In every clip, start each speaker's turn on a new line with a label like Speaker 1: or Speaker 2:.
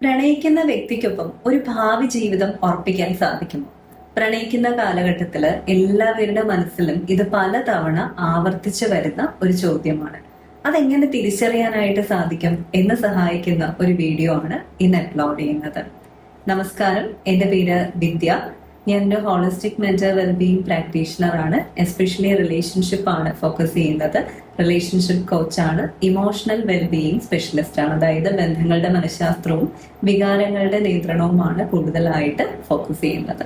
Speaker 1: പ്രണയിക്കുന്ന വ്യക്തിക്കൊപ്പം ഒരു ഭാവി ജീവിതം ഉറപ്പിക്കാൻ സാധിക്കുമോ? പ്രണയിക്കുന്ന കാലഘട്ടത്തിൽ എല്ലാവരുടെ മനസ്സിലും ഇത് പലതവണ ആവർത്തിച്ചു വരുന്ന ഒരു ചോദ്യമാണ്. അതെങ്ങനെ തിരിച്ചറിയാനായിട്ട് സാധിക്കും എന്ന് സഹായിക്കുന്ന ഒരു വീഡിയോ ആണ് ഇന്ന് അപ്ലോഡ് ചെയ്യുന്നത്. നമസ്കാരം. എന്റെ പേര് വിദ്യ. ഞാൻ ഒരു ഹോളിസ്റ്റിക് മെന്റൽ വെൽബീങ് പ്രാക്ടീഷണർ ആണ്. എസ്പെഷ്യലി റിലേഷൻഷിപ്പ് ആണ് ഫോക്കസ് ചെയ്യുന്നത്. റിലേഷൻഷിപ്പ് കോച്ചാണ് ഇമോഷണൽ വെൽബീയിങ് സ്പെഷ്യലിസ്റ്റ് ആണ്. അതായത് ബന്ധങ്ങളുടെ മനഃശാസ്ത്രവും വികാരങ്ങളുടെ നിയന്ത്രണവുമാണ് കൂടുതലായിട്ട് ഫോക്കസ് ചെയ്യുന്നത്.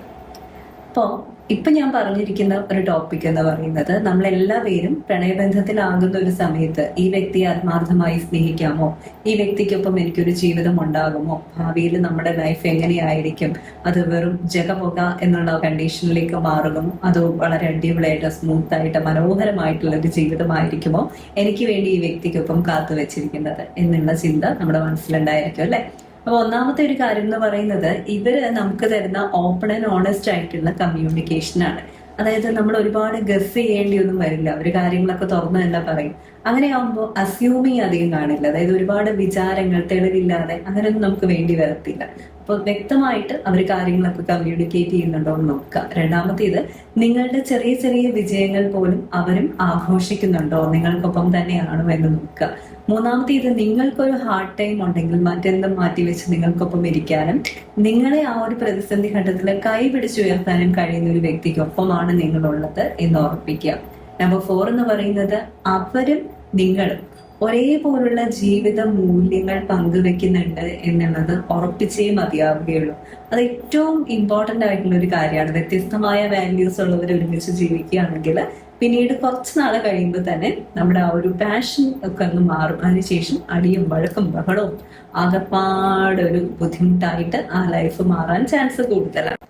Speaker 1: അപ്പോൾ ഇപ്പൊ ഞാൻ പറഞ്ഞിരിക്കുന്ന ഒരു ടോപ്പിക് എന്ന് പറയുന്നത് നമ്മൾ എല്ലാവരും പ്രണയബന്ധത്തിലാകുന്ന ഒരു സമയത്ത് ഈ വ്യക്തിയെ ആത്മാർത്ഥമായി സ്നേഹിക്കാമോ? ഈ വ്യക്തിക്കൊപ്പം എനിക്കൊരു ജീവിതം ഉണ്ടാകുമോ? ഭാവിയിൽ നമ്മുടെ ലൈഫ് എങ്ങനെയായിരിക്കും? അത് വെറും ജഗപുക എന്നുള്ള കണ്ടീഷനിലേക്ക് മാറുമോ അതോ വളരെ അടിപൊളിയായിട്ട് സ്മൂത്ത് ആയിട്ട് മനോഹരമായിട്ടുള്ള ഒരു ജീവിതമായിരിക്കുമോ? എനിക്ക് വേണ്ടി ഈ വ്യക്തിക്കൊപ്പം കാത്തു വെച്ചിരിക്കുന്നത് എന്നുള്ള ചിന്ത നമ്മുടെ മനസ്സിലുണ്ടായിരിക്കും അല്ലെ? അപ്പൊ ഒന്നാമത്തെ ഒരു കാര്യം എന്ന് പറയുന്നത് ഇവർ നമുക്ക് തരുന്ന ഓപ്പൺ ആൻഡ് ഓണസ്റ്റ് ആയിട്ടുള്ള കമ്മ്യൂണിക്കേഷൻ ആണ്. അതായത് നമ്മൾ ഒരുപാട് ഗസ് ചെയ്യേണ്ടി ഒന്നും വരില്ല. ഒരു കാര്യങ്ങളൊക്കെ തുറന്നു തന്നെ പറയും. അങ്ങനെ ആകുമ്പോൾ അസ്യൂമിങ് അധികം കാണില്ല. അതായത് ഒരുപാട് വിചാരങ്ങൾ തെളിവില്ലാതെ അങ്ങനെയൊന്നും നമുക്ക് വേണ്ടി വരത്തില്ല. അപ്പോൾ വ്യക്തമായിട്ട് അവർ കാര്യങ്ങളൊക്കെ കമ്മ്യൂണിക്കേറ്റ് ചെയ്യുന്നുണ്ടോ എന്ന് നോക്കുക. രണ്ടാമത്തേത് നിങ്ങളുടെ ചെറിയ ചെറിയ വിജയങ്ങൾ പോലും അവരും ആഘോഷിക്കുന്നുണ്ടോ? നിങ്ങൾക്കൊപ്പം തന്നെയാണോ എന്ന് നോക്കുക. മൂന്നാമത്തേത് നിങ്ങൾക്കൊരു ഹാർഡ് ടൈം ഉണ്ടെങ്കിൽ മറ്റെന്തും മാറ്റിവെച്ച് നിങ്ങൾക്കൊപ്പം ഇരിക്കാനും നിങ്ങളെ ആ ഒരു പ്രതിസന്ധി ഘട്ടത്തിൽ കൈ പിടിച്ചുയർത്താനും കഴിയുന്ന ഒരു വ്യക്തിക്കൊപ്പമാണ് നിങ്ങളുള്ളത് എന്ന് ഓർപ്പിക്കുക. നമ്പർ ഫോർ എന്ന് പറയുന്നത് അവരും നിങ്ങളും ഒരേപോലുള്ള ജീവിത മൂല്യങ്ങൾ പങ്കുവെക്കുന്നുണ്ട് എന്നുള്ളത് ഉറപ്പിച്ചേ മതിയാവുകയുള്ളൂ. അത് ഏറ്റവും ഇമ്പോർട്ടന്റ് ആയിട്ടുള്ള ഒരു കാര്യമാണ്. വ്യത്യസ്തമായ വാല്യൂസ് ഉള്ളവർ ഒരുമിച്ച് ജീവിക്കുകയാണെങ്കിൽ പിന്നീട് കുറച്ച് നാൾ കഴിയുമ്പോൾ തന്നെ നമ്മുടെ ആ ഒരു പാഷൻ ഒക്കെ ഒന്ന് മാറും. അതിനുശേഷം അടിയും വഴക്കും ബഹളവും ആകപ്പാടൊരു ബുദ്ധിമുട്ടായിട്ട് ആ ലൈഫ് മാറാൻ ചാൻസ് കൂടുതലാണ്.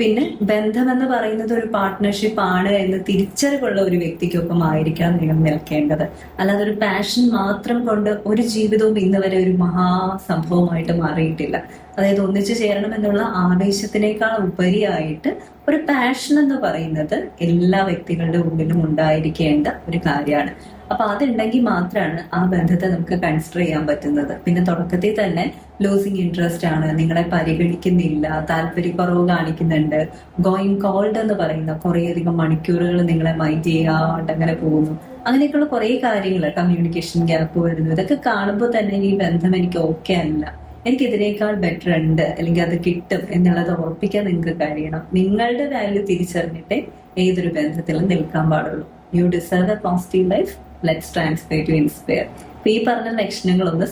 Speaker 1: പിന്നെ ബന്ധം എന്ന് പറയുന്നത് ഒരു പാർട്ട്ണർഷിപ്പ് ആണ് എന്ന് തിരിച്ചറിവുള്ള ഒരു വ്യക്തിക്കൊപ്പം ആയിരിക്കാം നിങ്ങൾ നിൽക്കേണ്ടത്. അല്ലാതെ ഒരു പാഷൻ മാത്രം കൊണ്ട് ഒരു ജീവിതവും ഇന്ന് വരെ ഒരു മഹാസംഭവമായിട്ട് മാറിയിട്ടില്ല. അതായത് ഒന്നിച്ചു ചേരണം എന്നുള്ള ആവേശത്തിനേക്കാൾ ഉപരിയായിട്ട് ഒരു പാഷൻ എന്ന് പറയുന്നത് എല്ലാ വ്യക്തികളുടെ ഉള്ളിലും ഉണ്ടായിരിക്കേണ്ട ഒരു കാര്യമാണ്. അപ്പൊ അതുണ്ടെങ്കിൽ മാത്രമാണ് ആ ബന്ധത്തെ നമുക്ക് കൺസിഡർ ചെയ്യാൻ പറ്റുന്നത്. പിന്നെ തുടക്കത്തിൽ തന്നെ ലൂസിങ് ഇൻട്രസ്റ്റ് ആണ് നിങ്ങളെ പരിഗണിക്കുന്നില്ല താല്പര്യക്കുറവ് കാണിക്കുന്നുണ്ട് ഗോയിങ് കോൾഡ് എന്ന് പറയുന്ന കുറേയധികം മണിക്കൂറുകൾ നിങ്ങളെ മൈൻഡ് ചെയ്യാണ്ട് അങ്ങനെ പോകുന്നു. അങ്ങനെയൊക്കെയുള്ള കുറേ കാര്യങ്ങൾ കമ്മ്യൂണിക്കേഷൻ ഗ്യാപ്പ് വരുന്നു. ഇതൊക്കെ കാണുമ്പോൾ തന്നെ ഈ ബന്ധം എനിക്ക് ഓക്കെ അല്ല. എനിക്ക് ഇതിനേക്കാൾ ബെറ്റർ ഉണ്ട്. അല്ലെങ്കിൽ അത് കിട്ടും എന്നുള്ളത് ഉറപ്പിക്കാൻ നിങ്ങൾക്ക് കഴിയണം. നിങ്ങളുടെ വാല്യൂ തിരിച്ചറിഞ്ഞിട്ടേ ഏതൊരു ബന്ധത്തിലും നിൽക്കാൻ പാടുള്ളൂ. You deserve a positive life let's transfer to inspire ഈ പറഞ്ഞ ലക്ഷണങ്ങളൊന്ന്